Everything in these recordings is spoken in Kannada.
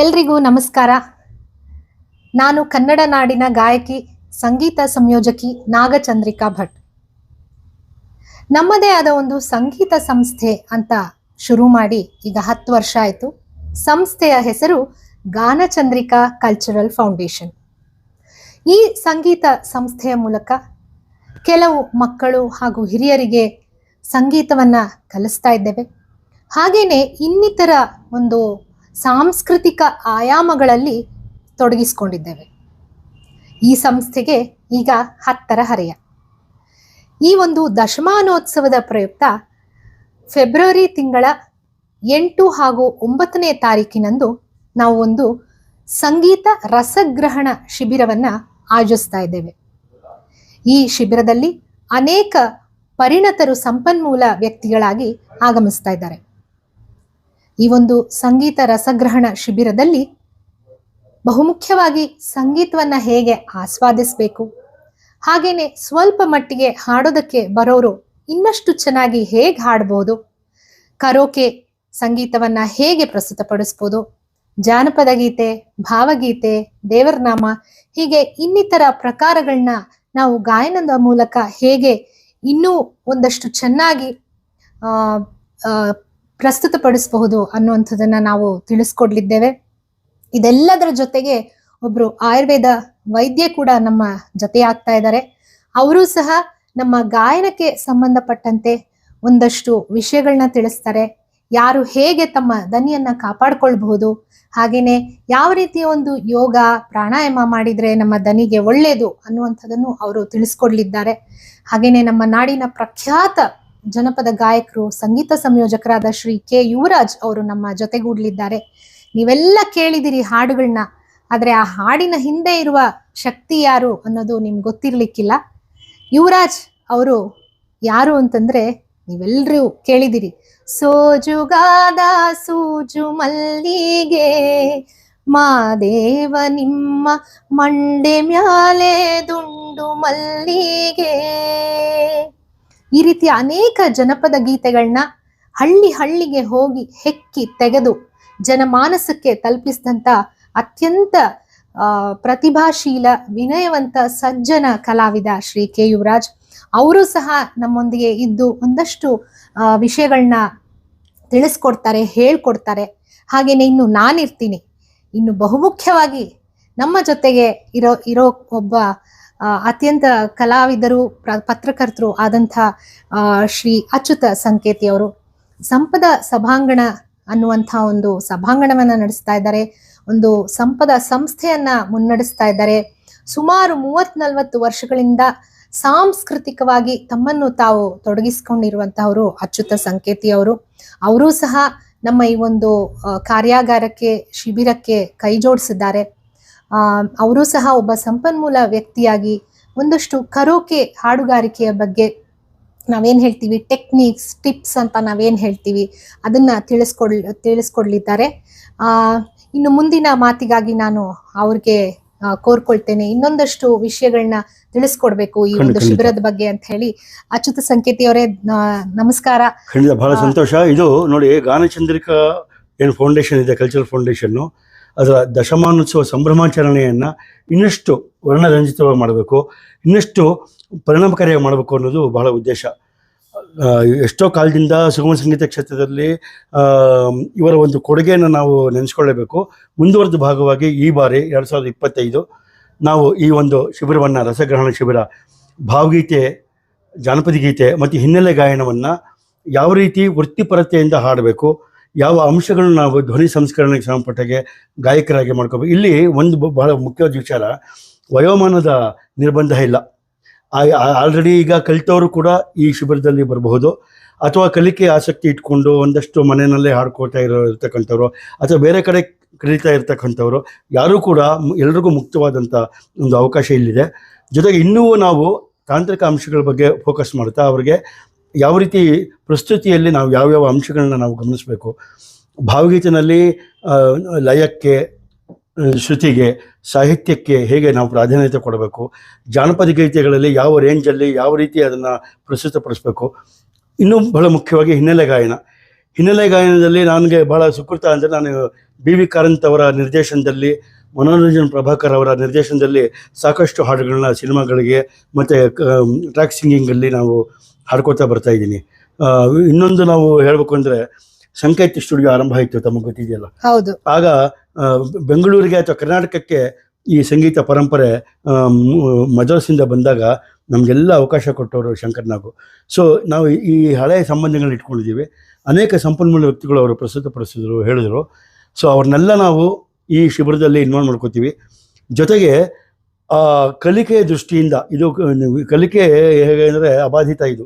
ಎಲ್ರಿಗೂ ನಮಸ್ಕಾರ. ನಾನು ಕನ್ನಡ ನಾಡಿನ ಗಾಯಕಿ, ಸಂಗೀತ ಸಂಯೋಜಕಿ ನಾಗಚಂದ್ರಿಕಾ ಭಟ್. ನಮ್ಮದೇ ಆದ ಒಂದು ಸಂಗೀತ ಸಂಸ್ಥೆ ಅಂತ ಶುರು ಮಾಡಿ ಈಗ ಹತ್ತು ವರ್ಷ ಆಯಿತು. ಸಂಸ್ಥೆಯ ಹೆಸರು ಗಾನಚಂದ್ರಿಕಾ ಕಲ್ಚರಲ್ ಫೌಂಡೇಶನ್. ಈ ಸಂಗೀತ ಸಂಸ್ಥೆಯ ಮೂಲಕ ಕೆಲವು ಮಕ್ಕಳು ಹಾಗೂ ಹಿರಿಯರಿಗೆ ಸಂಗೀತವನ್ನು ಕಲಿಸ್ತಾ ಇದ್ದೇವೆ. ಹಾಗೆಯೇ ಇನ್ನಿತರ ಒಂದು ಸಾಂಸ್ಕೃತಿಕ ಆಯಾಮಗಳಲ್ಲಿ ತೊಡಗಿಸಿಕೊಂಡಿದ್ದೇವೆ. ಈ ಸಂಸ್ಥೆಗೆ ಈಗ ಹತ್ತರ ಹರೆಯ. ಈ ಒಂದು ದಶಮಾನೋತ್ಸವದ ಪ್ರಯುಕ್ತ ಫೆಬ್ರವರಿ ತಿಂಗಳ ಎಂಟು ಹಾಗೂ ಒಂಬತ್ತನೇ ತಾರೀಕಿನಂದು ನಾವು ಒಂದು ಸಂಗೀತ ರಸಗ್ರಹಣ ಶಿಬಿರವನ್ನು ಆಯೋಜಿಸ್ತಾ ಇದ್ದೇವೆ. ಈ ಶಿಬಿರದಲ್ಲಿ ಅನೇಕ ಪರಿಣತರು ಸಂಪನ್ಮೂಲ ವ್ಯಕ್ತಿಗಳಾಗಿ ಆಗಮಿಸ್ತಾ ಇದ್ದಾರೆ. ಈ ಒಂದು ಸಂಗೀತ ರಸಗ್ರಹಣ ಶಿಬಿರದಲ್ಲಿ ಬಹುಮುಖ್ಯವಾಗಿ ಸಂಗೀತವನ್ನ ಹೇಗೆ ಆಸ್ವಾದಿಸಬೇಕು? ಹಾಗೇನೆ ಸ್ವಲ್ಪ ಮಟ್ಟಿಗೆ ಹಾಡೋದಕ್ಕೆ ಬರೋರು ಇನ್ನಷ್ಟು ಚೆನ್ನಾಗಿ ಹೇಗೆ ಹಾಡ್ಬೋದು? ಕರೋಕೆ ಸಂಗೀತವನ್ನ ಹೇಗೆ ಪ್ರಸ್ತುತಪಡಿಸ್ಬೋದು? ಜಾನಪದ ಗೀತೆ, ಭಾವಗೀತೆ, ದೇವರನಾಮ ಹೀಗೆ ಇನ್ನಿತರ ಪ್ರಕಾರಗಳನ್ನ ನಾವು ಗಾಯನದ ಮೂಲಕ ಹೇಗೆ ಇನ್ನೂ ಒಂದಷ್ಟು ಚೆನ್ನಾಗಿ ಪ್ರಸ್ತುತಪಡಿಸಬಹುದು ಅನ್ನುವಂಥದ್ದನ್ನ ನಾವು ತಿಳಿಸ್ಕೊಡ್ಲಿದ್ದೇವೆ. ಇದೆಲ್ಲದರ ಜೊತೆಗೆ ಒಬ್ರು ಆಯುರ್ವೇದ ವೈದ್ಯ ಕೂಡ ನಮ್ಮ ಜೊತೆ ಆಗ್ತಾ ಇದ್ದಾರೆ. ಅವರು ಸಹ ನಮ್ಮ ಗಾಯನಕ್ಕೆ ಸಂಬಂಧಪಟ್ಟಂತೆ ಒಂದಷ್ಟು ವಿಷಯಗಳನ್ನ ತಿಳಿಸ್ತಾರೆ. ಯಾರು ಹೇಗೆ ತಮ್ಮ ದನಿಯನ್ನ ಕಾಪಾಡ್ಕೊಳ್ಬಹುದು, ಹಾಗೇನೆ ಯಾವ ರೀತಿಯ ಒಂದು ಯೋಗ, ಪ್ರಾಣಾಯಾಮ ಮಾಡಿದ್ರೆ ನಮ್ಮ ದನಿಗೆ ಒಳ್ಳೆಯದು ಅನ್ನುವಂಥದ್ದನ್ನು ಅವರು ತಿಳಿಸ್ಕೊಡ್ಲಿದ್ದಾರೆ. ಹಾಗೇನೆ ನಮ್ಮ ನಾಡಿನ ಪ್ರಖ್ಯಾತ ಜನಪದ ಗಾಯಕರು, ಸಂಗೀತ ಸಂಯೋಜಕರಾದ ಶ್ರೀ ಕೆ ಯುವರಾಜ್ ಅವರು ನಮ್ಮ ಜೊತೆಗೂಡ್ಲಿದ್ದಾರೆ. ನೀವೆಲ್ಲ ಕೇಳಿದಿರಿ ಹಾಡುಗಳನ್ನ ಆದ್ರೆ ಆ ಹಾಡಿನ ಹಿಂದೆ ಇರುವ ಶಕ್ತಿ ಯಾರು ಅನ್ನೋದು ನಿಮ್ಗೆ ಗೊತ್ತಿರ್ಲಿಕ್ಕಿಲ್ಲ. ಯುವರಾಜ್ ಅವರು ಯಾರು ಅಂತಂದ್ರೆ ನೀವೆಲ್ಲರೂ ಕೇಳಿದಿರಿ. ಸೋಜುಗಾದ ಸೂಜು ಮಲ್ಲಿಗೆ, ಮಾದೇವ ನಿಮ್ಮ ಮಂಡೆ ಮ್ಯಾಲೆ ದುಂಡು ಮಲ್ಲಿಗೆ. ಈ ರೀತಿಯ ಅನೇಕ ಜನಪದ ಗೀತೆಗಳನ್ನ ಹಳ್ಳಿ ಹಳ್ಳಿಗೆ ಹೋಗಿ ಹೆಕ್ಕಿ ತೆಗೆದು ಜನಮಾನಸಕ್ಕೆ ತಲುಪಿಸಿದಂತ ಅತ್ಯಂತ ಪ್ರತಿಭಾಶೀಲ, ವಿನಯವಂತ, ಸಜ್ಜನ ಕಲಾವಿದ ಶ್ರೀ ಕೆ ಯುವರಾಜ್. ಅವರು ಸಹ ನಮ್ಮೊಂದಿಗೆ ಇದ್ದು ಒಂದಷ್ಟು ವಿಷಯಗಳನ್ನ ತಿಳಿಸ್ಕೊಡ್ತಾರೆ, ಹೇಳ್ಕೊಡ್ತಾರೆ. ಹಾಗೇನೆ ಇನ್ನು ನಾನಿರ್ತೀನಿ. ಇನ್ನು ಬಹುಮುಖ್ಯವಾಗಿ ನಮ್ಮ ಜೊತೆಗೆ ಇರೋ ಇರೋ ಒಬ್ಬ ಅತ್ಯಂತ ಕಲಾವಿದರು ಪತ್ರಕರ್ತರು ಆದಂಥ ಶ್ರೀ ಅಚ್ಯುತ ಸಂಕೇತಿ ಅವರು. ಸಂಪದ ಸಭಾಂಗಣ ಅನ್ನುವಂಥ ಒಂದು ಸಭಾಂಗಣವನ್ನ ನಡೆಸ್ತಾ ಇದ್ದಾರೆ. ಒಂದು ಸಂಪದ ಸಂಸ್ಥೆಯನ್ನ ಮುನ್ನಡೆಸ್ತಾ ಇದ್ದಾರೆ. ಸುಮಾರು ಮೂವತ್ ನಲ್ವತ್ತು ವರ್ಷಗಳಿಂದ ಸಾಂಸ್ಕೃತಿಕವಾಗಿ ತಮ್ಮನ್ನು ತಾವು ತೊಡಗಿಸಿಕೊಂಡಿರುವಂತಹವರು ಅಚ್ಯುತ ಸಂಕೇತಿ ಅವರು. ಅವರೂ ಸಹ ನಮ್ಮ ಈ ಒಂದು ಕಾರ್ಯಾಗಾರಕ್ಕೆ, ಶಿಬಿರಕ್ಕೆ ಕೈ ಜೋಡಿಸಿದ್ದಾರೆ ಅವರು ಸಹ ಒಬ್ಬ ಸಂಪನ್ಮೂಲ ವ್ಯಕ್ತಿಯಾಗಿ ಒಂದಷ್ಟು ಕರೋಕೆ ಹಾಡುಗಾರಿಕೆಯ ಬಗ್ಗೆ ನಾವೇನು ಹೇಳ್ತೀವಿ ಟೆಕ್ನಿಕ್ಸ್ ಟಿಪ್ಸ್ ಅಂತ ನಾವೇನು ಹೇಳ್ತೀವಿ ಅದನ್ನ ತಿಳಿಸ್ಕೊಡ್ ತಿಳಿಸ್ಕೊಡ್ಲಿದ್ದಾರೆ. ಆ ಇನ್ನು ಮುಂದಿನ ಮಾತಿಗಾಗಿ ನಾನು ಅವ್ರಿಗೆ ಕೋರ್ಕೊಳ್ತೇನೆ. ಇನ್ನೊಂದಷ್ಟು ವಿಷಯಗಳನ್ನ ತಿಳಿಸ್ಕೊಡ್ಬೇಕು ಈ ಒಂದು ಶಿಬಿರದ ಬಗ್ಗೆ ಅಂತ ಹೇಳಿ ಅಚ್ಯುತ ಸಂಕೇತಿ ಅವರೇ ನಮಸ್ಕಾರ. ಖಂಡಿತ ಬಹಳ ಸಂತೋಷ. ಇದು ನೋಡಿ ಗಾನಚಂದ್ರಿಕಾ ಏನು ಫೌಂಡೇಶನ್ ಇದೆ ಕಲ್ಚರಲ್ ಫೌಂಡೇಶನ್ನು ಅದರ ದಶಮಾನೋತ್ಸವ ಸಂಭ್ರಮಾಚರಣೆಯನ್ನು ಇನ್ನಷ್ಟು ವರ್ಣರಂಜಿತವಾಗಿ ಮಾಡಬೇಕು, ಇನ್ನಷ್ಟು ಪರಿಣಾಮಕಾರಿಯಾಗಿ ಮಾಡಬೇಕು ಅನ್ನೋದು ಬಹಳ ಉದ್ದೇಶ. ಎಷ್ಟೋ ಕಾಲದಿಂದ ಸುಗಮ ಸಂಗೀತ ಕ್ಷೇತ್ರದಲ್ಲಿ ಇವರ ಒಂದು ಕೊಡುಗೆಯನ್ನು ನಾವು ನೆನೆಸ್ಕೊಳ್ಳೇಬೇಕು. ಮುಂದುವರೆದ ಭಾಗವಾಗಿ ಈ ಬಾರಿ ಎರಡು ಸಾವಿರದ ಇಪ್ಪತ್ತೈದು ನಾವು ಈ ಒಂದು ಶಿಬಿರವನ್ನು, ರಸಗ್ರಹಣ ಶಿಬಿರ, ಭಾವಗೀತೆ, ಜಾನಪದ ಗೀತೆ ಮತ್ತು ಹಿನ್ನೆಲೆ ಗಾಯನವನ್ನು ಯಾವ ರೀತಿ ವೃತ್ತಿಪರತೆಯಿಂದ ಹಾಡಬೇಕು ಯಾವ ಅಂಶಗಳನ್ನ ನಾವು ಧ್ವನಿ ಸಂಸ್ಕರಣೆಗೆ ಸಂಬಂಧಪಟ್ಟಾಗೆ ಗಾಯಕರಾಗಿ ಮಾಡ್ಕೋಬೇಕು. ಇಲ್ಲಿ ಒಂದು ಬಹಳ ಮುಖ್ಯವಾದ ವಿಚಾರ, ವಯೋಮಾನದ ನಿರ್ಬಂಧ ಇಲ್ಲ. ಆಲ್ರೆಡಿ ಈಗ ಕಲಿತವರು ಕೂಡ ಈ ಶಿಬಿರದಲ್ಲಿ ಬರಬಹುದು. ಅಥವಾ ಕಲಿಕೆ ಆಸಕ್ತಿ ಇಟ್ಕೊಂಡು ಒಂದಷ್ಟು ಮನೆಯಲ್ಲೇ ಹಾಡ್ಕೋತಾ ಇರೋ, ಇರ್ತಕ್ಕಂಥವ್ರು, ಅಥವಾ ಬೇರೆ ಕಡೆ ಕಲಿತಾ ಇರ್ತಕ್ಕಂಥವ್ರು, ಯಾರೂ ಕೂಡ ಎಲ್ರಿಗೂ ಮುಕ್ತವಾದಂಥ ಒಂದು ಅವಕಾಶ ಇಲ್ಲಿದೆ. ಜೊತೆಗೆ ಇನ್ನೂ ನಾವು ತಾಂತ್ರಿಕ ಅಂಶಗಳ ಬಗ್ಗೆ ಫೋಕಸ್ ಮಾಡ್ತಾ ಅವರಿಗೆ ಯಾವ ರೀತಿ ಪ್ರಸ್ತುತಿಯಲ್ಲಿ ನಾವು ಯಾವ್ಯಾವ ಅಂಶಗಳನ್ನ ನಾವು ಗಮನಿಸಬೇಕು? ಭಾವಗೀತನಲ್ಲಿ ಲಯಕ್ಕೆ, ಶ್ರುತಿಗೆ, ಸಾಹಿತ್ಯಕ್ಕೆ ಹೇಗೆ ನಾವು ಪ್ರಾಧಾನ್ಯತೆ ಕೊಡಬೇಕು? ಜಾನಪದ ಗೀತೆಗಳಲ್ಲಿ ಯಾವ ರೇಂಜಲ್ಲಿ ಯಾವ ರೀತಿ ಅದನ್ನು ಪ್ರಸ್ತುತಪಡಿಸಬೇಕು? ಇನ್ನೂ ಬಹಳ ಮುಖ್ಯವಾಗಿ ಹಿನ್ನೆಲೆ ಗಾಯನ. ಹಿನ್ನೆಲೆ ಗಾಯನದಲ್ಲಿ ನನಗೆ ಬಹಳ ಸುಕೃತ ಅಂದರೆ ನಾನು ಬಿ ವಿ ಕಾರಂತ್ ಅವರ ನಿರ್ದೇಶನದಲ್ಲಿ, ಮನೋರಂಜನ್ ಪ್ರಭಾಕರ್ ಅವರ ನಿರ್ದೇಶನದಲ್ಲಿ ಸಾಕಷ್ಟು ಹಾಡುಗಳನ್ನ ಸಿನಿಮಾಗಳಿಗೆ ಮತ್ತು ಟ್ರ್ಯಾಕ್ ಸಿಂಗಿಂಗಲ್ಲಿ ನಾವು ಹಾಡ್ಕೊತಾ ಬರ್ತಾ ಇದ್ದೀನಿ. ಇನ್ನೊಂದು ನಾವು ಹೇಳಬೇಕು ಅಂದರೆ ಸಂಕೇತ ಸ್ಟುಡಿಯೋ ಆರಂಭ ಆಯಿತು ತಮಗೆ ಗೊತ್ತಿದೆಯಲ್ಲ? ಹೌದು. ಆಗ ಬೆಂಗಳೂರಿಗೆ ಅಥವಾ ಕರ್ನಾಟಕಕ್ಕೆ ಈ ಸಂಗೀತ ಪರಂಪರೆ ಮದ್ರಾಸಿಂದ ಬಂದಾಗ ನಮಗೆಲ್ಲ ಅವಕಾಶ ಕೊಟ್ಟವರು ಶಂಕರ್ ನಾಗು. ಸೊ ನಾವು ಈ- ಹಳೆಯ ಸಂಬಂಧಗಳನ್ನ ಇಟ್ಕೊಂಡಿದ್ದೀವಿ. ಅನೇಕ ಸಂಪನ್ಮೂಲ ವ್ಯಕ್ತಿಗಳು ಅವರು ಪ್ರಸ್ತುತಪಡಿಸಿದ್ರು ಹೇಳಿದರು. ಸೊ ಅವ್ರನ್ನೆಲ್ಲ ನಾವು ಈ ಶಿಬಿರದಲ್ಲಿ ಇನ್ವಾಲ್ವ್ ಮಾಡ್ಕೋತೀವಿ. ಜೊತೆಗೆ ಕಲಿಕೆಯ ದೃಷ್ಟಿಯಿಂದ ಇದು ಕಲಿಕೆ ಹೇಗೆ ಅಂದರೆ ಅಬಾಧಿತ ಇದು.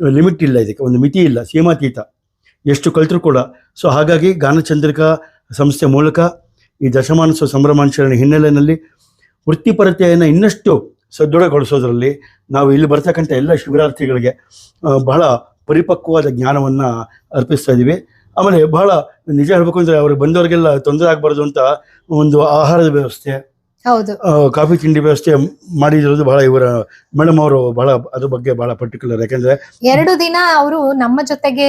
ಲಿಮಿಟ್ ಇಲ್ಲ ಇದಕ್ಕೆ, ಒಂದು ಮಿತಿ ಇಲ್ಲ, ಸೀಮಾತೀತ. ಎಷ್ಟು ಕಲಿತರೂ ಕೂಡ. ಸೊ ಹಾಗಾಗಿ ಗಾನಚಂದ್ರಿಕಾ ಸಂಸ್ಥೆ ಮೂಲಕ ಈ ದಶಮಾನೋತ್ಸವ ಸಂಭ್ರಮಾಚರಣೆ ಹಿನ್ನೆಲೆಯಲ್ಲಿ ವೃತ್ತಿಪರತೆಯನ್ನು ಇನ್ನಷ್ಟು ಸದೃಢಗೊಳಿಸೋದ್ರಲ್ಲಿ ನಾವು ಇಲ್ಲಿ ಬರ್ತಕ್ಕಂಥ ಎಲ್ಲ ಶಿಬಿರಾರ್ಥಿಗಳಿಗೆ ಬಹಳ ಪರಿಪಕ್ವವಾದ ಜ್ಞಾನವನ್ನು ಅರ್ಪಿಸ್ತಾ ಇದ್ದೀವಿ ಆಮೇಲೆ ಬಹಳ ನಿಜ ಹೇಳ್ಬೇಕು ಅಂದರೆ ಅವ್ರಿಗೆ ಬಂದವರಿಗೆಲ್ಲ ತೊಂದರೆ ಆಗಬಾರ್ದು ಅಂತ ಒಂದು ಆಹಾರದ ವ್ಯವಸ್ಥೆ ಹೌದು ಕಾಫಿ ತಿಂಡಿ ವ್ಯವಸ್ಥೆ ಮಾಡಿರೋದು ಬಹಳ ಇವರ ಮೇಡಮ್ ಅವರು ಬಹಳ ಅದ್ರ ಬಗ್ಗೆ ಬಹಳ ಪರ್ಟಿಕ್ಯುಲರ್ ಯಾಕಂದ್ರೆ ಎರಡು ದಿನ ಅವರು ನಮ್ಮ ಜೊತೆಗೆ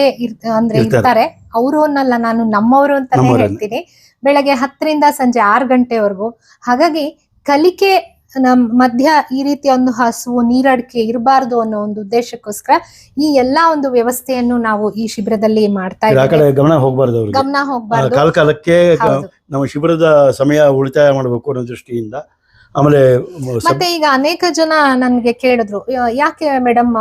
ಅಂದ್ರೆ ಇರ್ತಾರೆ. ಅವರು ಅನ್ನಲ್ಲ ನಾನು ನಮ್ಮವರು ಅಂತ. ಹೇಳ್ತೀನಿ ಬೆಳಗ್ಗೆ ಹತ್ತರಿಂದ ಸಂಜೆ ಆರು ಗಂಟೆವರೆಗೂ ಹಾಗಾಗಿ ಕಲಿಕೆ ನಮ್ ಮಧ್ಯ ಈ ರೀತಿಯ ಒಂದು ಹಸುವು ನೀರಡಿಕೆ ಇರಬಾರ್ದು ಅನ್ನೋ ಒಂದು ಉದ್ದೇಶಕ್ಕೋಸ್ಕರ ಈ ಎಲ್ಲಾ ಒಂದು ವ್ಯವಸ್ಥೆಯನ್ನು ನಾವು ಈ ಶಿಬಿರದಲ್ಲಿ ಮಾಡ್ತಾ ಇದ್ದೀವಿ. ಗಮನ ಹೋಗಬಾರ್ದು ಗಮನ ಹೋಗ್ಬಾರ್ದು. ಕಾಲ ಕಾಲಕ್ಕೆ ನಾವು ನಮ್ಮ ಶಿಬಿರದ ಸಮಯ ಉಳಿತಾಯ ಮಾಡಬೇಕು ಅನ್ನೋ ದೃಷ್ಟಿಯಿಂದ ಆಮೇಲೆ ಮತ್ತೆ ಈಗ ಅನೇಕ ಜನ ನನ್ಗೆ ಕೇಳಿದ್ರು ಯಾಕೆ ಮೇಡಮ್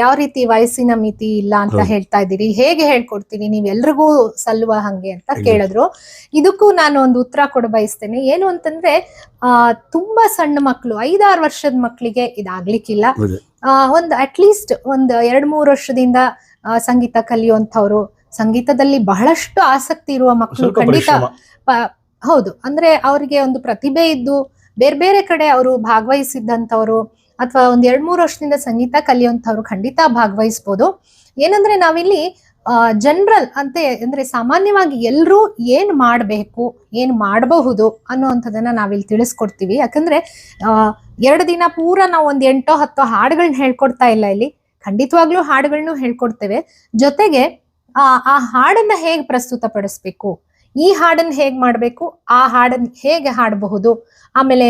ಯಾವ ರೀತಿ ವಯಸ್ಸಿನ ಮಿತಿ ಇಲ್ಲ ಅಂತ ಹೇಳ್ತಾ ಇದ್ದೀರಿ? ಹೇಗೆ ಹೇಳ್ಕೊಡ್ತೀರಿ? ನೀವ್ ಎಲ್ರಿಗೂ ಸಲ್ಲುವ ಹಂಗೆ ಅಂತ ಕೇಳಿದ್ರು. ಇದಕ್ಕೂ ನಾನು ಒಂದು ಉತ್ತರ ಕೊಡ ಬಯಸ್ತೇನೆ. ಏನು ಅಂತಂದ್ರೆ ಆ ತುಂಬಾ ಸಣ್ಣ ಮಕ್ಕಳು ಐದಾರು ವರ್ಷದ ಮಕ್ಕಳಿಗೆ ಇದಾಗ್ಲಿಕ್ಕಿಲ್ಲ. ಒಂದು ಆ ಒಂದು ಅಟ್ಲೀಸ್ಟ್ ಒಂದು ಎರಡ್ ಮೂರು ವರ್ಷದಿಂದ ಸಂಗೀತ ಕಲಿಯುವಂತವ್ರು ಸಂಗೀತದಲ್ಲಿ ಬಹಳಷ್ಟು ಆಸಕ್ತಿ ಇರುವ ಮಕ್ಕಳು ಖಂಡಿತ ಹೌದು. ಅಂದ್ರೆ ಅವರಿಗೆ ಒಂದು ಪ್ರತಿಭೆ ಇದ್ದು ಬೇರೆ ಬೇರೆ ಕಡೆ ಅವರು ಭಾಗವಹಿಸಿದ್ದಂಥವ್ರು ಅಥವಾ ಒಂದ್ ಎರಡ್ ಮೂರು ವರ್ಷದಿಂದ ಸಂಗೀತ ಕಲಿಯುವಂಥವ್ರು ಖಂಡಿತ ಭಾಗವಹಿಸ್ಬೋದು. ಏನಂದ್ರೆ ನಾವಿಲ್ಲಿ ಜನರಲ್ ಅಂತೆ ಅಂದ್ರೆ ಸಾಮಾನ್ಯವಾಗಿ ಎಲ್ಲರೂ ಏನ್ ಮಾಡಬೇಕು, ಏನ್ ಮಾಡಬಹುದು ಅನ್ನುವಂಥದ್ದನ್ನ ನಾವಿಲ್ಲಿ ತಿಳಿಸ್ಕೊಡ್ತೀವಿ. ಯಾಕಂದ್ರೆ ಎರಡು ದಿನ ಪೂರ ನಾವು ಒಂದ್ ಎಂಟೋ ಹತ್ತೋ ಹಾಡುಗಳನ್ನ ಹೇಳ್ಕೊಡ್ತಾ ಇಲ್ಲ ಇಲ್ಲಿ. ಖಂಡಿತವಾಗ್ಲೂ ಹಾಡುಗಳನ್ನೂ ಹೇಳ್ಕೊಡ್ತೇವೆ. ಜೊತೆಗೆ ಆ ಹಾಡನ್ನ ಹೇಗೆ ಪ್ರಸ್ತುತಪಡಿಸ್ಬೇಕು? ಈ ಹಾಡನ್ನ ಹೇಗ್ ಮಾಡ್ಬೇಕು? ಆ ಹಾಡನ್ನ ಹೇಗೆ ಹಾಡಬಹುದು? ಆಮೇಲೆ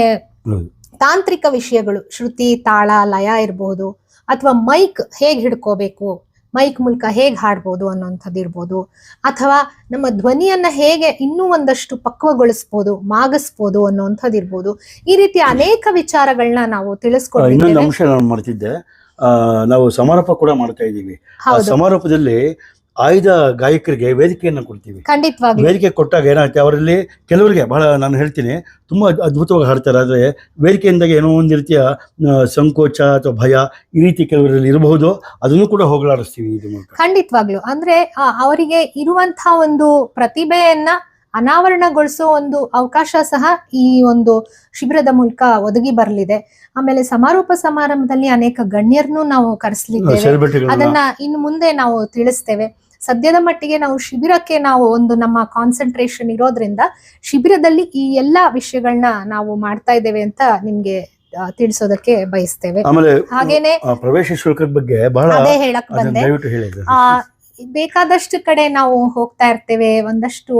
ತಾಂತ್ರಿಕ ವಿಷಯಗಳು ಶ್ರುತಿ ತಾಳ ಲಯ ಇರಬಹುದು ಅಥವಾ ಮೈಕ್ ಹೇಗ್ ಹಿಡ್ಕೋಬೇಕು? ಮೈಕ್ ಮೂಲಕ ಹೇಗ್ ಹಾಡ್ಬೋದು ಅನ್ನೋಂಥದ್ದು ಇರ್ಬೋದು. ಅಥವಾ ನಮ್ಮ ಧ್ವನಿಯನ್ನ ಹೇಗೆ ಇನ್ನೂ ಒಂದಷ್ಟು ಪಕ್ವಗೊಳಿಸ್ಬೋದು ಮಾಗಿಸ್ಬೋದು ಅನ್ನೋಂಥದ್ದು ಇರ್ಬೋದು. ಈ ರೀತಿ ಅನೇಕ ವಿಚಾರಗಳನ್ನ ನಾವು ತಿಳಿಸ್ಕೊಂಡು ಇನ್ನೊಂದು ಅಂಶ ನಾನು ಮಾಡ್ತಿದ್ದೆ ಆ, ನಾವು ಸಮಾರೋಪ ಕೂಡ ಮಾಡ್ತಾ ಇದ್ದೀವಿ. ಸಮಾರೋಪದಲ್ಲಿ ಆಯ್ದ ಗಾಯಕರಿಗೆ ವೇದಿಕೆಯನ್ನು ಕೊಡ್ತೀವಿ. ಖಂಡಿತವಾಗಿ. ವೇದಿಕೆ ಕೊಟ್ಟಾಗ ಏನಾಗುತ್ತೆ ಅವರಲ್ಲಿ ಕೆಲವರಿಗೆ ಬಹಳ ನಾನು ಹೇಳ್ತೀನಿ ತುಂಬಾ ಅದ್ಭುತವಾಗಿ ಹಾಡ್ತಾರೆ. ಆದರೆ ವೇದಿಕೆಯಿಂದಾಗ ಏನೋ ಒಂದು ರೀತಿಯ ಸಂಕೋಚ ಅಥವಾ ಭಯ ಈ ರೀತಿ ಕೆಲವರಲ್ಲಿ ಇರಬಹುದು. ಅದನ್ನು ಕೂಡ ಹೋಗಲಾಡಿಸ್ತೀವಿ ಇದು ಖಂಡಿತವಾಗ್ಲು. ಅಂದ್ರೆ ಅವರಿಗೆ ಇರುವಂತಹ ಒಂದು ಪ್ರತಿಭೆಯನ್ನ ಅನಾವರಣಗೊಳಿಸೋ ಒಂದು ಅವಕಾಶ ಸಹ ಈ ಒಂದು ಶಿಬಿರದ ಮೂಲಕ ಒದಗಿ ಬರಲಿದೆ. ಆಮೇಲೆ ಸಮಾರೋಪ ಸಮಾರಂಭದಲ್ಲಿ ಅನೇಕ ಗಣ್ಯರನ್ನು ನಾವು ಕರೆಸಲಿದ್ದೇವೆ. ಅದನ್ನ ಇನ್ನು ಮುಂದೆ ನಾವು ತಿಳಿಸ್ತೇವೆ. ಸದ್ಯದ ಮಟ್ಟಿಗೆ ನಾವು ಶಿಬಿರಕ್ಕೆ ನಾವು ಒಂದು ನಮ್ಮ ಕಾನ್ಸಂಟ್ರೇಷನ್ ಇರೋದ್ರಿಂದ ಶಿಬಿರದಲ್ಲಿ ಈ ಎಲ್ಲಾ ವಿಷಯಗಳನ್ನ ನಾವು ಮಾಡ್ತಾ ಇದ್ದೇವೆ ಅಂತ ನಿಮ್ಗೆ ತಿಳಿಸೋದಕ್ಕೆ ಬಯಸ್ತೇವೆ. ಹಾಗೇನೆ ಪ್ರವೇಶ ಶುಲ್ಕದ ಬಗ್ಗೆ ಅದೇ ಹೇಳಕ್ ಬಂದೆ. ಆ ಬೇಕಾದಷ್ಟು ಕಡೆ ನಾವು ಹೋಗ್ತಾ ಇರ್ತೇವೆ ಒಂದಷ್ಟು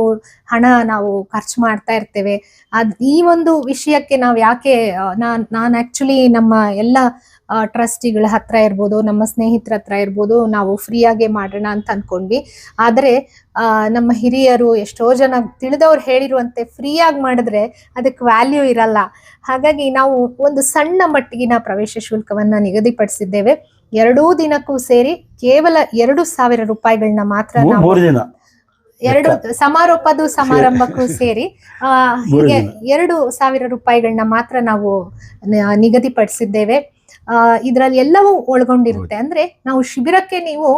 ಹಣ ನಾವು ಖರ್ಚು ಮಾಡ್ತಾ ಇರ್ತೇವೆ. ಅದ್ ಈ ಒಂದು ವಿಷಯಕ್ಕೆ ನಾವು ಯಾಕೆ ನಾನ್ ನಾನ್ ಆಕ್ಚುಲಿ ನಮ್ಮ ಎಲ್ಲ ಟ್ರಸ್ಟಿಗಳ ಹತ್ರ ಇರ್ಬೋದು ನಮ್ಮ ಸ್ನೇಹಿತರ ಹತ್ರ ಇರ್ಬೋದು ನಾವು ಫ್ರೀಯಾಗೆ ಮಾಡೋಣ ಅಂತ ಅನ್ಕೊಂಡ್ವಿ. ಆದರೆ ಆ, ನಮ್ಮ ಹಿರಿಯರು ಎಷ್ಟೋ ಜನ ತಿಳಿದವ್ರು ಹೇಳಿರುವಂತೆ ಫ್ರೀಯಾಗಿ ಮಾಡಿದ್ರೆ ಅದಕ್ಕೆ ವ್ಯಾಲ್ಯೂ ಇರಲ್ಲ. ಹಾಗಾಗಿ ನಾವು ಒಂದು ಸಣ್ಣ ಮಟ್ಟಿಗಿನ ಪ್ರವೇಶ ಶುಲ್ಕವನ್ನ ನಿಗದಿಪಡಿಸಿದ್ದೇವೆ. ಎರಡೂ ದಿನಕ್ಕೂ ಸೇರಿ ಕೇವಲ ಎರಡು ಸಾವಿರ ರೂಪಾಯಿಗಳನ್ನ ಮಾತ್ರ ನಾವು ಎರಡು ಸಮಾರೋಪದು ಸಮಾರಂಭಕ್ಕೂ ಸೇರಿ. ಹೀಗೆ. ಎರಡು ಸಾವಿರ ರೂಪಾಯಿಗಳನ್ನ ಮಾತ್ರ ನಾವು ನಿಗದಿಪಡಿಸಿದ್ದೇವೆ. ಇದ್ರಲ್ಲಿ ಎಲ್ಲವೂ ಒಳಗೊಂಡಿರುತ್ತೆ. ಅಂದ್ರೆ ನಾವು ಶಿಬಿರಕ್ಕೆ ನೀವು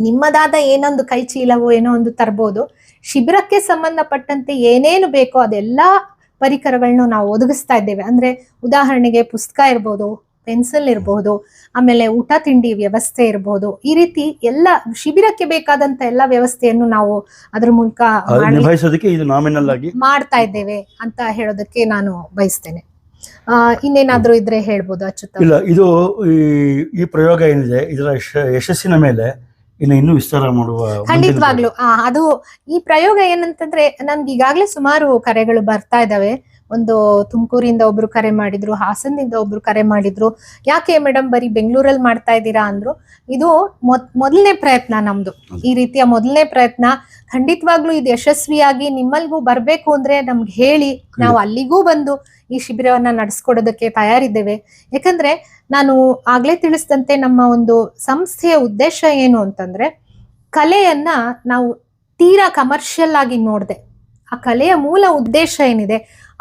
ನಿಮ್ಮದಾದ ಏನೊಂದು ಕೈ ಚೀಲವೋ ಏನೋ ಒಂದು ತರ್ಬೋದು ಶಿಬಿರಕ್ಕೆ ಸಂಬಂಧಪಟ್ಟಂತೆ ಏನೇನು ಬೇಕೋ ಅದೆಲ್ಲಾ ಪರಿಕರಗಳನ್ನು ನಾವು ಒದಗಿಸ್ತಾ ಇದ್ದೇವೆ. ಅಂದ್ರೆ ಉದಾಹರಣೆಗೆ ಪುಸ್ತಕ ಇರ್ಬೋದು ಪೆನ್ಸಿಲ್ ಇರಬಹುದು ಆಮೇಲೆ ಊಟ ತಿಂಡಿ ವ್ಯವಸ್ಥೆ ಇರಬಹುದು ಈ ರೀತಿ ಎಲ್ಲ ಶಿಬಿರಕ್ಕೆ ಬೇಕಾದಂತ ಎಲ್ಲ ವ್ಯವಸ್ಥೆಯನ್ನು ನಾವು ಅದ್ರ ಮೂಲಕ ಮಾಡ್ತಾ ಇದ್ದೇವೆ ಅಂತ ಹೇಳೋದಕ್ಕೆ ನಾನು ಬಯಸ್ತೇನೆ. ಇನ್ನೇನಾದ್ರೂ ಇದ್ರೆ ಹೇಳ್ಬೋದು ಅಚ್ಯುತ ಇಲ್ಲ ಇದು ಈ ಈ ಪ್ರಯೋಗ ಏನಿದೆ ಇದರ ಯಶಸ್ಸಿನ ಮೇಲೆ ಇನ್ನು ಇನ್ನೂ ವಿಸ್ತಾರ ಮಾಡುವ ಖಂಡಿತವಾಗ್ಲು. ಆ, ಅದು ಈ ಪ್ರಯೋಗ ಏನಂತಂದ್ರೆ ನನ್ಗೆ ಈಗಾಗ್ಲೇ ಸುಮಾರು ಕರೆಗಳು ಬರ್ತಾ ಇದಾವೆ. ಒಂದು ತುಮಕೂರಿಂದ ಒಬ್ರು ಕರೆ ಮಾಡಿದ್ರು ಹಾಸನದಿಂದ ಒಬ್ರು ಕರೆ ಮಾಡಿದ್ರು. ಯಾಕೆ ಮೇಡಮ್ ಬರೀ ಬೆಂಗಳೂರಲ್ಲಿ ಮಾಡ್ತಾ ಇದ್ದೀರಾ ಅಂದ್ರು ಇದು ಮೊದ್ ಮೊದಲನೇ ಪ್ರಯತ್ನ ನಮ್ದು. ಈ ರೀತಿಯ ಮೊದಲನೇ ಪ್ರಯತ್ನ ಖಂಡಿತವಾಗ್ಲೂ ಇದು ಯಶಸ್ವಿಯಾಗಿ ನಿಮ್ಮಲ್ಗೂ ಬರ್ಬೇಕು ಅಂದ್ರೆ ನಮ್ಗೆ ಹೇಳಿ ನಾವು ಅಲ್ಲಿಗೂ ಬಂದು ಈ ಶಿಬಿರವನ್ನ ನಡೆಸ್ಕೊಡೋದಕ್ಕೆ ತಯಾರಿದ್ದೇವೆ. ಯಾಕಂದ್ರೆ ನಾನು ಆಗ್ಲೇ ತಿಳಿಸಿದಂತೆ ನಮ್ಮ ಒಂದು ಸಂಸ್ಥೆಯ ಉದ್ದೇಶ ಏನು ಅಂತಂದ್ರೆ ಕಲೆಯನ್ನ ನಾವು ತೀರಾ ಕಮರ್ಷಿಯಲ್ ಆಗಿ ನೋಡದೆ. ಆ ಕಲೆಯ ಮೂಲ ಉದ್ದೇಶ ಏನಿದೆ,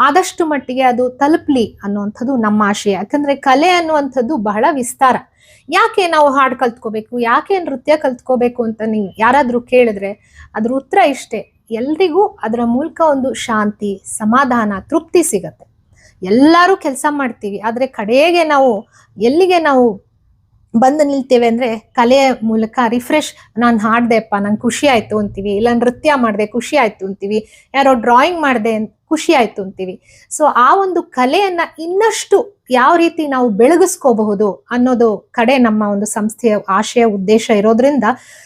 ಆದಷ್ಟು ಮಟ್ಟಿಗೆ ಅದು ತಲುಪ್ಲಿ ಅನ್ನುವಂಥದ್ದು ನಮ್ಮ ಆಶಯ. ಯಾಕಂದ್ರೆ ಕಲೆ ಅನ್ನುವಂಥದ್ದು ಬಹಳ ವಿಸ್ತಾರ. ಯಾಕೆ ನಾವು ಹಾಡು ಕಲ್ತ್ಕೋಬೇಕು, ಯಾಕೆ ನೃತ್ಯ ಕಲ್ತ್ಕೋಬೇಕು ಅಂತ ನೀವು ಯಾರಾದರೂ ಕೇಳಿದ್ರೆ ಅದ್ರ ಉತ್ತರ ಇಷ್ಟೇ. ಎಲ್ರಿಗೂ ಅದರ ಮೂಲಕ ಒಂದು ಶಾಂತಿ, ಸಮಾಧಾನ, ತೃಪ್ತಿ ಸಿಗತ್ತೆ. ಎಲ್ಲರೂ ಕೆಲಸ ಮಾಡ್ತೀವಿ, ಆದರೆ ಕಡೆಗೆ ನಾವು ಎಲ್ಲಿಗೆ ನಾವು ಬಂದು ನಿಲ್ತೇವೆ ಅಂದ್ರೆ ಕಲೆಯ ಮೂಲಕ ರಿಫ್ರೆಶ್ ನಾನು ಹಾಡ್ದೆಪ್ಪ ನಂಗೆ ಖುಷಿ ಆಯ್ತು ಅಂತೀವಿ. ಇಲ್ಲ, ನೃತ್ಯ ಮಾಡಿದೆ, ಖುಷಿ ಆಯ್ತು ಅಂತೀವಿ. ಯಾರೋ ಡ್ರಾಯಿಂಗ್ ಮಾಡಿದೆ, ಖುಷಿ ಆಯ್ತು ಅಂತೀವಿ. ಸೊ ಆ ಒಂದು ಕಲೆಯನ್ನ ಇನ್ನಷ್ಟು ಯಾವ ರೀತಿ ನಾವು ಬೆಳಗಿಸ್ಕೋಬಹುದು ಅನ್ನೋದು ಕಡೆ ನಮ್ಮ ಒಂದು ಸಂಸ್ಥೆಯ ಆಶಯ, ಉದ್ದೇಶ ಇರೋದ್ರಿಂದ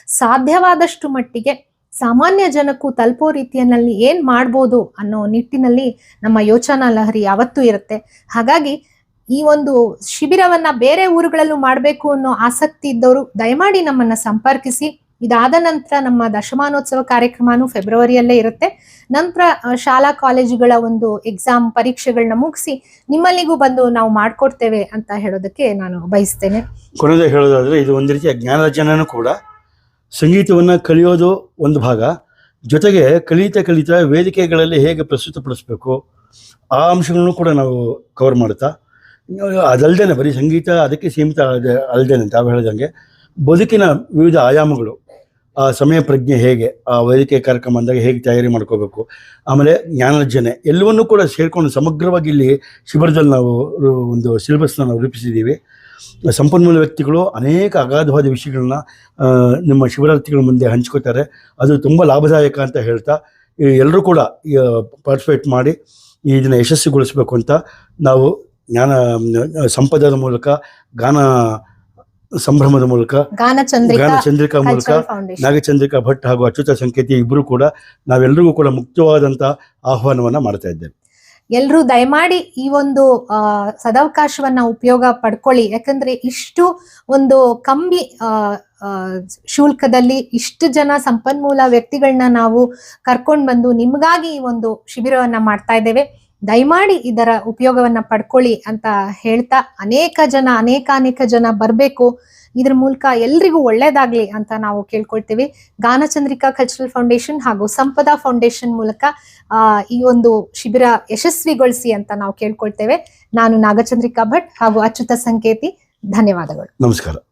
ಸಾಧ್ಯವಾದಷ್ಟು ಮಟ್ಟಿಗೆ ಸಾಮಾನ್ಯ ಜನಕ್ಕೂ ತಲುಪೋ ರೀತಿಯಲ್ಲಿ ಏನ್ ಮಾಡ್ಬೋದು ಅನ್ನೋ ನಿಟ್ಟಿನಲ್ಲಿ ನಮ್ಮ ಯೋಚನಾ ಲಹರಿ ಯಾವತ್ತೂ ಇರುತ್ತೆ. ಹಾಗಾಗಿ ಈ ಒಂದು ಶಿಬಿರವನ್ನ ಬೇರೆ ಊರುಗಳಲ್ಲೂ ಮಾಡಬೇಕು ಅನ್ನೋ ಆಸಕ್ತಿ ಇದ್ದವರು ದಯಮಾಡಿ ನಮ್ಮನ್ನ ಸಂಪರ್ಕಿಸಿ. ಇದಾದ ನಂತರ ನಮ್ಮ ದಶಮಾನೋತ್ಸವ ಕಾರ್ಯಕ್ರಮನೂ ಫೆಬ್ರವರಿಯಲ್ಲೇ ಇರುತ್ತೆ. ನಂತರ ಶಾಲಾ ಕಾಲೇಜುಗಳ ಒಂದು ಎಕ್ಸಾಮ್ ಪರೀಕ್ಷೆಗಳನ್ನ ಮುಗಿಸಿ ನಿಮ್ಮಲ್ಲಿಗೂ ಬಂದು ನಾವು ಮಾಡ್ಕೊಡ್ತೇವೆ ಅಂತ ಹೇಳೋದಕ್ಕೆ ನಾನು ಬಯಸ್ತೇನೆ. ಕೊನೆಯದೇ ಹೇಳೋದಾದ್ರೆ ಇದು ಒಂದು ರೀತಿಯ ಜ್ಞಾನರ್ಜನನೂ ಕೂಡ. ಸಂಗೀತವನ್ನು ಕಲಿಯೋದು ಒಂದು ಭಾಗ. ಜೊತೆಗೆ ಕಲಿತಾ ಕಲಿತ ವೇದಿಕೆಗಳಲ್ಲಿ ಹೇಗೆ ಪ್ರಸ್ತುತಪಡಿಸಬೇಕು ಆ ಅಂಶಗಳನ್ನು ಕೂಡ ನಾವು ಕವರ್ ಮಾಡ್ತಾ ಅದಲ್ದೇನೆ, ಬರೀ ಸಂಗೀತ ಅದಕ್ಕೆ ಸೀಮಿತ ಅಲ್ಲದೆ ಅಂತ ತಾವು ಹೇಳ್ದಂಗೆ. ಬದುಕಿನ ವಿವಿಧ ಆಯಾಮಗಳು, ಆ ಸಮಯ ಪ್ರಜ್ಞೆ ಹೇಗೆ, ಆ ವೈದ್ಯಕೀಯ ಕಾರ್ಯಕ್ರಮ ಅಂದಾಗ ಹೇಗೆ ತಯಾರಿ ಮಾಡ್ಕೋಬೇಕು, ಆಮೇಲೆ ಜ್ಞಾನಾರ್ಜನೆ, ಎಲ್ಲವನ್ನೂ ಕೂಡ ಸೇರಿಕೊಂಡು ಸಮಗ್ರವಾಗಿ ಇಲ್ಲಿ ಶಿಬಿರದಲ್ಲಿ ನಾವು ಒಂದು ಸಿಲೆಬಸ್ನ ನಾವು ರೂಪಿಸಿದ್ದೀವಿ. ಸಂಪನ್ಮೂಲ ವ್ಯಕ್ತಿಗಳು ಅನೇಕ ಅಗಾಧವಾದ ವಿಷಯಗಳನ್ನ ನಿಮ್ಮ ಶಿಬಿರಾರ್ಥಿಗಳ ಮುಂದೆ ಹಂಚ್ಕೋತಾರೆ. ಅದು ತುಂಬ ಲಾಭದಾಯಕ ಅಂತ ಹೇಳ್ತಾ ಎಲ್ಲರೂ ಕೂಡ ಪಾರ್ಟಿಸಿಪೇಟ್ ಮಾಡಿ ಇದನ್ನು ಯಶಸ್ವಿಗೊಳಿಸ್ಬೇಕು ಅಂತ ನಾವು ಜ್ಞಾನ ಸಂಪದದ ಮೂಲಕ ಗಾನ ಸಂಭ್ರಮದ ಮೂಲಕ ಗಾನ ಚಂದ್ರಿಕಾ ಮೂಲಕ ನಾಗಚಂದ್ರಿಕಾ ಭಟ್ ಹಾಗೂ ಅಚ್ಯುತ ಸಂಕೇತಿ ಇಬ್ಬರು ಕೂಡ ನಾವೆಲ್ಲರಿಗೂ ಕೂಡ ಮುಖ್ಯವಾದಂತಹ ಆಹ್ವಾನವನ್ನ ಮಾಡ್ತಾ ಇದ್ದೇವೆ. ಎಲ್ರೂ ದಯಮಾಡಿ ಈ ಒಂದು ಸದಾವಕಾಶವನ್ನ ಸದವಕಾಶವನ್ನ ಉಪಯೋಗ ಪಡ್ಕೊಳ್ಳಿ. ಯಾಕಂದ್ರೆ ಇಷ್ಟು ಒಂದು ಕಮ್ಮಿ ಶುಲ್ಕದಲ್ಲಿ ಇಷ್ಟು ಜನ ಸಂಪನ್ಮೂಲ ವ್ಯಕ್ತಿಗಳನ್ನ ನಾವು ಕರ್ಕೊಂಡು ಬಂದು ನಿಮಗಾಗಿ ಈ ಒಂದು ಶಿಬಿರವನ್ನ ಮಾಡ್ತಾ ಇದ್ದೇವೆ. ದಯಮಾಡಿ ಇದರ ಉಪಯೋಗವನ್ನ ಪಡ್ಕೊಳ್ಳಿ ಅಂತ ಹೇಳ್ತಾ ಅನೇಕ ಜನ, ಅನೇಕ ಅನೇಕ ಜನ ಬರಬೇಕು. ಇದ್ರ ಮೂಲಕ ಎಲ್ರಿಗೂ ಒಳ್ಳೇದಾಗ್ಲಿ ಅಂತ ನಾವು ಕೇಳ್ಕೊಳ್ತೀವಿ. ಗಾನಚಂದ್ರಿಕಾ ಕಲ್ಚರಲ್ ಫೌಂಡೇಶನ್ ಹಾಗೂ ಸಂಪದ ಫೌಂಡೇಶನ್ ಮೂಲಕ ಈ ಒಂದು ಶಿಬಿರ ಯಶಸ್ವಿಗೊಳಿಸಿ ಅಂತ ನಾವು ಕೇಳ್ಕೊಳ್ತೇವೆ. ನಾನು ನಾಗಚಂದ್ರಿಕಾ ಭಟ್ ಹಾಗೂ ಅಚ್ಯುತ ಸಂಕೇತಿ. ಧನ್ಯವಾದಗಳು. ನಮಸ್ಕಾರ.